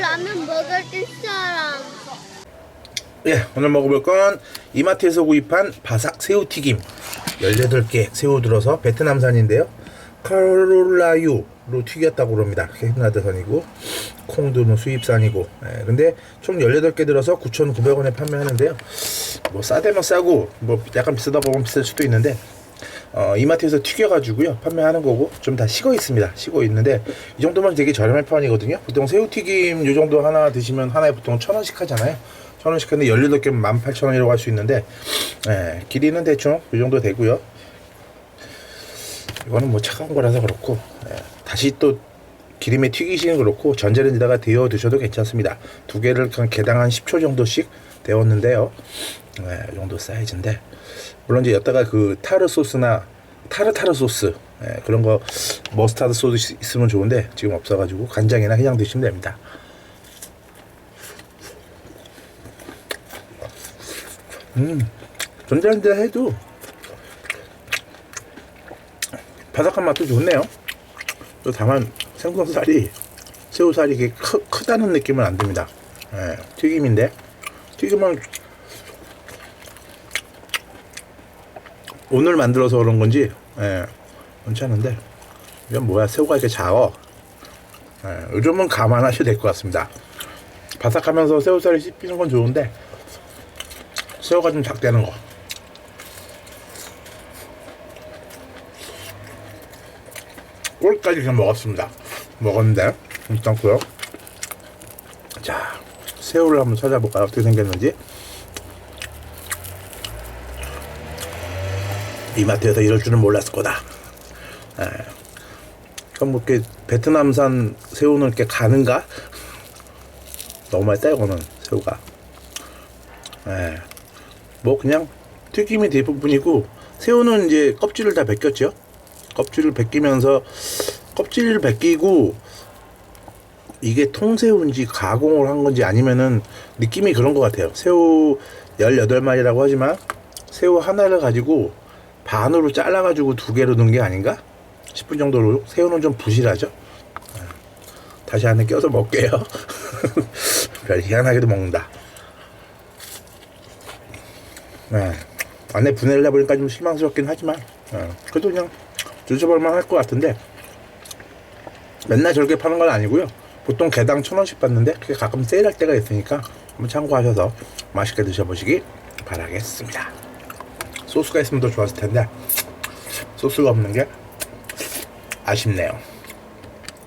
라면 먹을 사람. 예, 오늘 먹어볼 건 이마트에서 구입한 바삭 새우튀김 18개 새우 들어서 베트남산인데요. 카롤라유로 튀겼다고 그럽니다. 케이나드산이고 콩도 뭐 수입산이고 예, 근데 총 18개 들어서 9,900원에 판매하는데요. 뭐 싸대면 싸고 뭐 약간 비싸다 보면 비쌀 수도 있는데 어, 이마트에서 튀겨가지고요. 판매하는 거고 좀 다 식어 있습니다. 식어 있는데 이 정도면 되게 저렴한 편이거든요. 보통 새우튀김 요 정도 하나 드시면 하나에 보통 천 원씩 하잖아요. 천 원씩 하는데 18개면 18,000원이라고 할 수 있는데 예, 길이는 대충 이 정도 되고요. 이거는 뭐 차가운 거라서 그렇고 예, 다시 또 기름에 튀기시는 그렇고 전자레인지다가 데워 드셔도 괜찮습니다. 두 개를 개당 한 10초 정도씩 데웠는데요 예, 이 정도 사이즈인데 물론 이제 여기다가 그 타르 소스나 타르타르 소스 예, 그런 거 머스타드 소스 있으면 좋은데 지금 없어가지고 간장이나 그냥 드시면 됩니다. 음, 전자레인지 해도 바삭한 맛도 좋네요. 또 다만 생선살이 새우살이 크, 크다는 느낌은 안 듭니다. 예, 튀김인데 튀김은 오늘 만들어서 그런 건지 예, 괜찮은데. 이건 뭐야 새우가 이렇게 작어 예, 요즘은 감안하셔야 될것 같습니다. 바삭하면서 새우살이 씹히는 건 좋은데 새우가 좀 작다는 거. 꼴까지 그냥 먹었습니다. 먹었는데 괜찮고요. 자 새우를 한번 찾아볼까요 어떻게 생겼는지 이마트에서 이럴 줄은 몰랐을 거다. 에. 그럼 뭐 이렇게 베트남산 새우는 이렇게 가는가? 너무 맛있다 이거는 새우가. 에. 뭐 그냥 튀김이 대부분이고 새우는 이제 껍질을 다 벗겼죠. 껍질을 벗기면서 껍질을 벗기고 이게 통새우인지 가공을 한 건지 아니면은 느낌이 그런 것 같아요. 새우 18마리라고 하지만 새우 하나를 가지고 반으로 잘라가지고 두 개로 넣은 게 아닌가 싶은 정도로 새우는 좀 부실하죠. 다시 안에 껴서 먹게요. 별 희한하게도 먹는다. 네. 안에 분해를 해보니까 좀 실망스럽긴 하지만 네. 그래도 그냥 드셔볼만 할 것 같은데 맨날 저렇게 파는 건 아니고요. 보통 개당 천 원씩 받는데 그게 가끔 세일할 때가 있으니까 한번 참고하셔서 맛있게 드셔보시기 바라겠습니다. 소스가 있으면 더 좋았을 텐데 소스가 없는 게 아쉽네요.